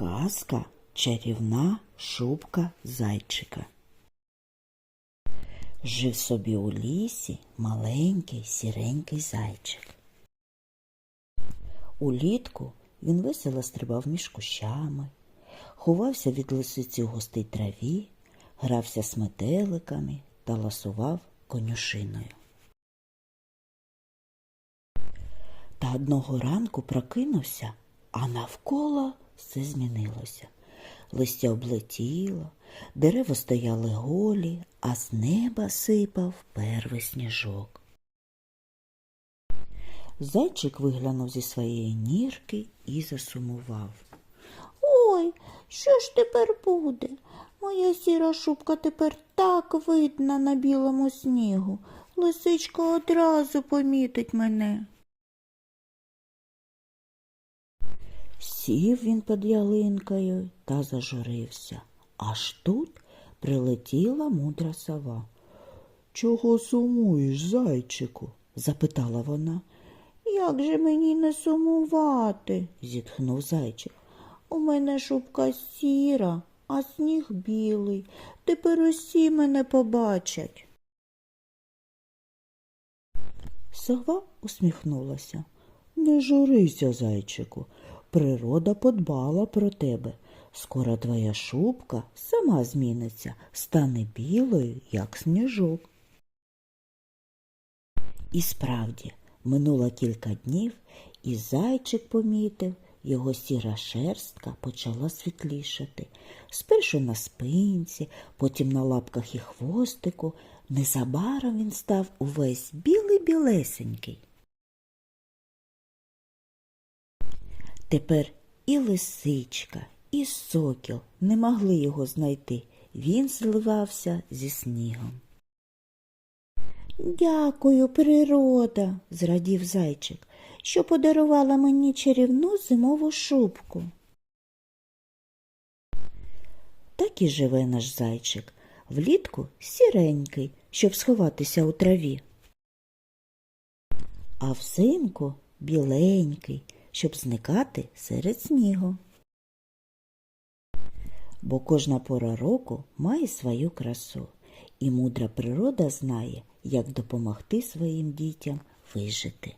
Казка чарівна шубка зайчика. Жив собі у лісі маленький сіренький зайчик. Улітку він весело стрибав між кущами, ховався від лисиці у густій траві, грався з метеликами та ласував конюшиною. Та одного ранку прокинувся, а навколо все змінилося. Листя облетіло, дерева стояли голі, а з неба сипав перший сніжок. Зайчик виглянув зі своєї нірки і засумував. Ой, що ж тепер буде? Моя сіра шубка тепер так видна на білому снігу. Лисичка одразу помітить мене. Сів він під ялинкою та зажурився. Аж тут прилетіла мудра сова. Чого сумуєш, зайчику? запитала вона. Як же мені не сумувати? зітхнув зайчик. У мене шубка сіра, а сніг білий. Тепер усі мене побачать. Сова усміхнулася. Не журися, зайчику. Природа подбала про тебе. Скоро твоя шубка сама зміниться, стане білою, як сніжок. І справді, минуло кілька днів, і зайчик помітив, його сіра шерстка почала світлішати. Спершу на спинці, потім на лапках і хвостику. Незабаром він став увесь білий-білесенький. Тепер і лисичка, і сокіл не могли його знайти. Він зливався зі снігом. Дякую, природа, зрадів зайчик, що подарувала мені чарівну зимову шубку. Так і живе наш зайчик, влітку сіренький, щоб сховатися у траві. А взимку біленький, щоб зникати серед снігу. Бо кожна пора року має свою красу, і мудра природа знає, як допомогти своїм дітям вижити.